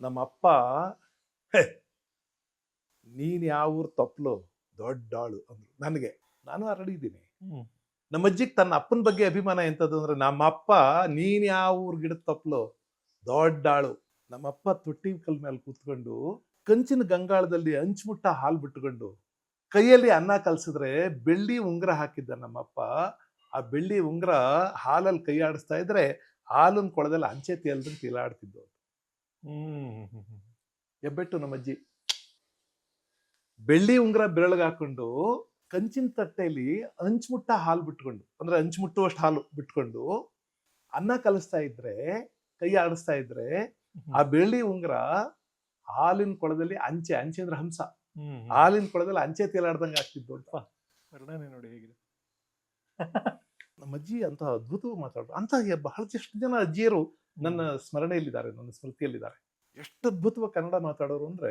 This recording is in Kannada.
ನಮ್ಮ ಅಪ್ಪ "ಹೇ, ನೀನ್ ಯಾವ ಊರ್ ತಪ್ಪಲು ದೊಡ್ಡಾಳು ಅಂದ್ರು. ನನಗೆ. ನಾನು ಹರಡಿದ್ದೀನಿ ನಮ್ಮ ಅಜ್ಜಿಗೆ ತನ್ನ ಅಪ್ಪನ ಬಗ್ಗೆ ಅಭಿಮಾನ ಎಂಥದ್ದು ಅಂದ್ರೆ ನಮ್ಮ ಅಪ್ಪ ನೀನ್ ಯಾವ ಊರ್ ಗಿಡದ ತಪ್ಪಲು ದೊಡ್ಡಾಳು ನಮ್ಮಪ್ಪ ತೊಟ್ಟಿ ಕಲ್ ಮೇಲೆ ಕೂತ್ಕೊಂಡು ಕಂಚಿನ ಗಂಗಾಳದಲ್ಲಿ ಹಂಚ್ಮುಟ್ಟ ಹಾಲು ಬಿಟ್ಟುಕೊಂಡು ಕೈಯಲ್ಲಿ ಅನ್ನ ಕಲ್ಸಿದ್ರೆ ಬೆಳ್ಳಿ ಉಂಗುರ ಹಾಕಿದ್ದ ನಮ್ಮಪ್ಪ. ಆ ಬೆಳ್ಳಿ ಉಂಗುರ ಹಾಲಲ್ಲಿ ಕೈ ಆಡಿಸ್ತಾ ಇದ್ರೆ ಹಾಲಿನ ಕೊಳದಲ್ಲಿ ಅಂಚೆ ತೇಲ್ದಂಗೆ ತೇಲಾಡ್ತಿದ್ದು ಎಬ್ಬೆಟ್ಟು ನಮ್ಮ ಅಜ್ಜಿ. ಬೆಳ್ಳಿ ಉಂಗುರ ಬೆರಳಿಗೆ ಹಾಕೊಂಡು ಕಂಚಿನ ತಟ್ಟೆಯಲ್ಲಿ ಹಂಚ್ಮುಟ್ಟ ಹಾಲು ಬಿಟ್ಕೊಂಡು ಅಂದ್ರೆ ಹಂಚ್ಮುಟ್ಟುವಷ್ಟು ಹಾಲು ಬಿಟ್ಕೊಂಡು ಅನ್ನ ಕಲಿಸ್ತಾ ಇದ್ರೆ ಕೈ ಆಡಿಸ್ತಾ ಇದ್ರೆ ಆ ಬೆಳ್ಳಿ ಉಂಗುರ ಹಾಲಿನ ಕೊಳದಲ್ಲಿ ಅಂಚೆ ಅಂಚೆ ಅಂದ್ರೆ ಹಂಸ. ಹಾಲಿನ ಕೊಳದಲ್ಲಿ ಅಂಚೆ ತೇಲಾಡ್ದಂಗೆ ಆಗ್ತಿದ್ದು ವರ್ಣನೆ ನೋಡಿ ಹೇಗಿದೆ. ನಮ್ಮ ಅಜ್ಜಿ ಅಂತ ಅದ್ಭುತವಾಗಿ ಮಾತಾಡೋದು ಅಂತ ಬಹಳಷ್ಟು ಜನ ಅಜ್ಜಿಯರು ನನ್ನ ಸ್ಮರಣೆಯಲ್ಲಿದ್ದಾರೆ ನನ್ನ ಸ್ಮೃತಿಯಲ್ಲಿದ್ದಾರೆ. ಎಷ್ಟು ಅದ್ಭುತವಾಗಿ ಕನ್ನಡ ಮಾತಾಡೋರು ಅಂದ್ರೆ